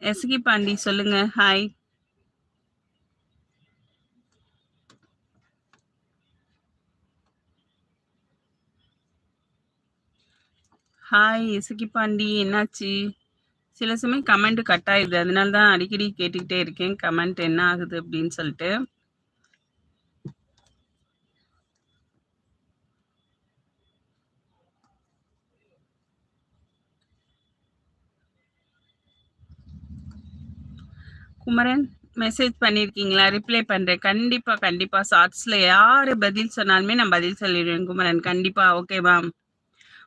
எஸ்கி பாண்டி சொல்லுங்க. Hi hi Esakki Pandi. என்னாச்சு? சில சமயம் கமெண்ட் கட் ஆயிடுது அதனால தான் அடிக்கடி கேட்டுக்கிட்டே இருக்கேன். கமெண்ட் என்ன ஆகுது அப்படின்னு சொல்லிட்டு. குமரன் மெசேஜ் பண்ணியிருக்கீங்களா ரிப்ளை பண்ணுறேன் கண்டிப்பாக கண்டிப்பாக ஷார்ட்ஸில் யார் பதில் சொன்னாலுமே நான் பதில் சொல்லிடுவேன் குமரன். கண்டிப்பாக ஓகேவா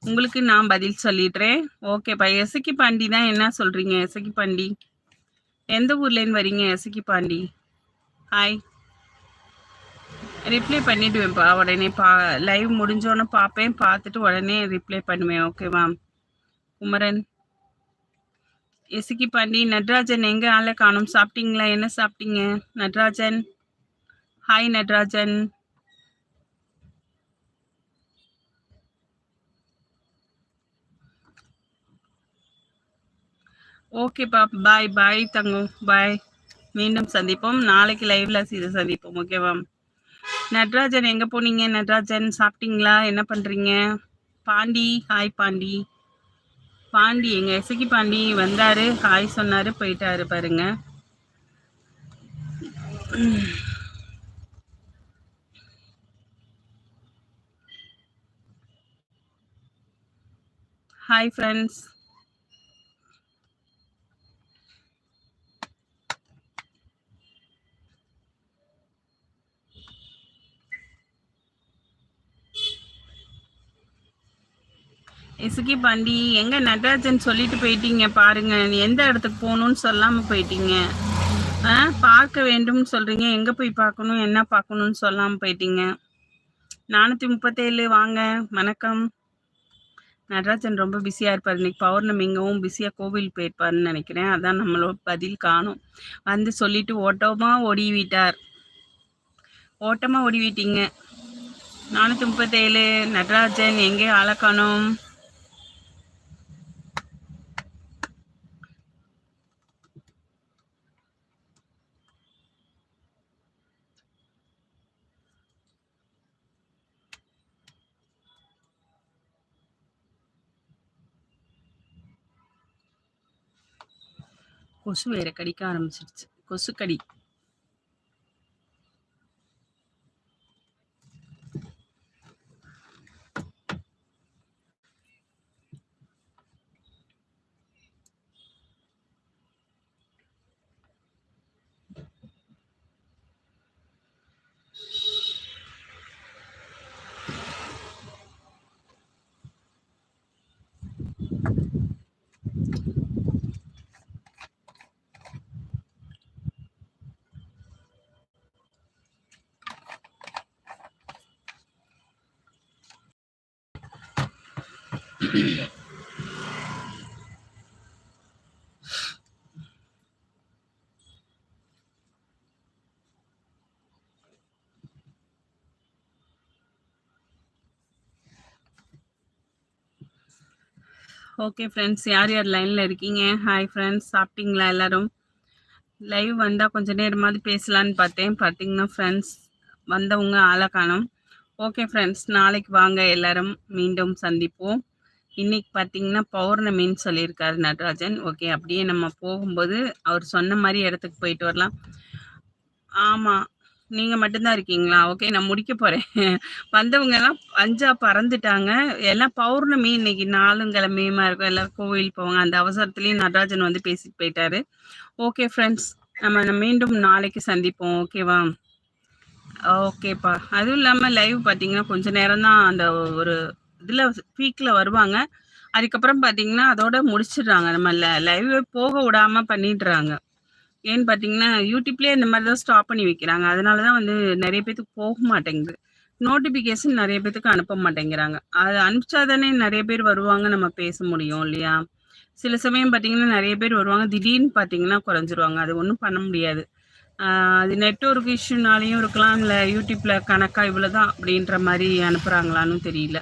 உங்களுக்கு நான் பதில் சொல்லிடுறேன். ஓகேப்பா எசக்கி பாண்டி தான் என்ன சொல்கிறீங்க எசக்கி பாண்டி. எந்த ஊர்லேருந்து வரீங்க எசக்கி பாண்டி? ஹாய் ரிப்ளை பண்ணிவிடுவேன்ப்பா உடனே பா லைவ் முடிஞ்சோன்னு பார்ப்பேன். பார்த்துட்டு உடனே ரிப்ளை பண்ணுவேன். ஓகேவா குமரன். எசுக்கி பாண்டி நட்ராஜன் எங்கே ஆளை காணும்? சாப்பிட்டீங்களா? என்ன சாப்பிட்டீங்க? நட்ராஜன். ஹாய் நட்ராஜன். ஓகேப்பா பாய் பாய் தங்கம். பாய் மீண்டும் சந்திப்போம். நாளைக்கு லைவ்ல இதை சந்திப்போம். ஓகேவா நட்ராஜன் எங்க போனீங்க? நட்ராஜன் சாப்பிட்டீங்களா? என்ன பண்றீங்க? பாண்டி ஹாய் பாண்டி. பாண்டி எங்க எசகி பாண்டி வந்தாரு ஹாய் சொன்னாரு போயிட்டாரு பாருங்க. ஹாய் ஃப்ரெண்ட்ஸ் இசுகி பாண்டி எங்க நடராஜன் சொல்லிட்டு போயிட்டீங்க பாருங்க. எந்த இடத்துக்கு போகணும்னு சொல்லாம போயிட்டீங்க? ஆ பார்க்க வேண்டும்னு சொல்றீங்க. எங்க போய் பார்க்கணும்? என்ன பார்க்கணும்னு சொல்லாம போயிட்டீங்க? நானூத்தி முப்பத்தேழு வாங்க. வணக்கம். நடராஜன் ரொம்ப பிஸியாக இருப்பார். இன்னைக்கு பௌர்ணமி இங்கவும் பிஸியாக கோவில் போயிருப்பாருன்னு நினைக்கிறேன். அதான் நம்மளோட பதில் காணும். வந்து சொல்லிட்டு ஓட்டமாக ஓடிவிட்டார். ஓட்டமாக ஓடிவிட்டீங்க. நானூற்றி முப்பத்தேழு நடராஜன் எங்கே ஆளக்கானோம் கொசு வேற கடிக்க ஆரம்பிச்சிருச்சு. கொசு ஓகே ஃப்ரெண்ட்ஸ் யார் யார் லைனில் இருக்கீங்க? ஹாய் ஃப்ரெண்ட்ஸ் சாப்பிட்டீங்களா எல்லோரும்? லைவ் வந்தால் கொஞ்சம் நேரமாவது பேசலான்னு பார்த்தேன். பார்த்தீங்கன்னா ஃப்ரெண்ட்ஸ் வந்தவங்க ஆளை காணும். ஓகே ஃப்ரெண்ட்ஸ் நாளைக்கு வாங்க எல்லாரும். மீண்டும் சந்திப்போம். இன்னைக்கு பார்த்தீங்கன்னா பௌர்ணமின்னு சொல்லியிருக்காரு நடராஜன். ஓகே அப்படியே நம்ம போகும்போது அவர் சொன்ன மாதிரி இடத்துக்கு போயிட்டு வரலாம். ஆமாம் நீங்கள் மட்டும்தான் இருக்கீங்களா? ஓகே நான் முடிக்க போகிறேன் வந்தவங்க எல்லாம் அஞ்சா பறந்துட்டாங்க. எல்லாம் பௌர்ணமி இன்னைக்கு நாலும் கிழமையுமா இருக்கும். எல்லாம் கோவில் போவாங்க. அந்த அவசரத்துலேயும் நடராஜன் வந்து பேசிட்டு போயிட்டாரு. ஓகே ஃப்ரெண்ட்ஸ் நம்ம மீண்டும் நாளைக்கு சந்திப்போம். ஓகேவா? ஓகேப்பா. அதுவும் இல்லாமல் லைவ் பார்த்தீங்கன்னா கொஞ்ச நேரம் தான் அந்த ஒரு இதில் பீக்கில் வருவாங்க. அதுக்கப்புறம் பார்த்தீங்கன்னா அதோட முடிச்சிடுறாங்க. நம்ம லைவ் போக விடாமல் பண்ணிடுறாங்க. ஏன்னு பார்த்தீங்கன்னா யூடியூப்லேயே இந்த மாதிரி தான் ஸ்டாப் பண்ணி வைக்கிறாங்க. அதனால தான் வந்து நிறைய பேத்துக்கு போக மாட்டேங்குது. நோட்டிஃபிகேஷன் நிறைய பேத்துக்கு அனுப்ப மாட்டேங்கிறாங்க. அது அனுப்பிச்சா தானே நிறைய பேர் வருவாங்க நம்ம பேச முடியும் இல்லையா? சில சமயம் பார்த்தீங்கன்னா நிறைய பேர் வருவாங்க. திடீர்னு பார்த்தீங்கன்னா குறைஞ்சிருவாங்க. அது ஒன்றும் பண்ண முடியாது. அது நெட்ஒர்க் இஷ்யூனாலையும் இருக்கலாம். இல்லை யூடியூப்பில் கணக்காக இவ்வளோ தான் அப்படின்ற மாதிரி அனுப்புகிறாங்களான்னு தெரியல.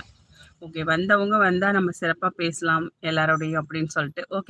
ஓகே வந்தவங்க வந்தால் நம்ம சிறப்பாக பேசலாம் எல்லாரோடையும் அப்படின்னு சொல்லிட்டு. ஓகே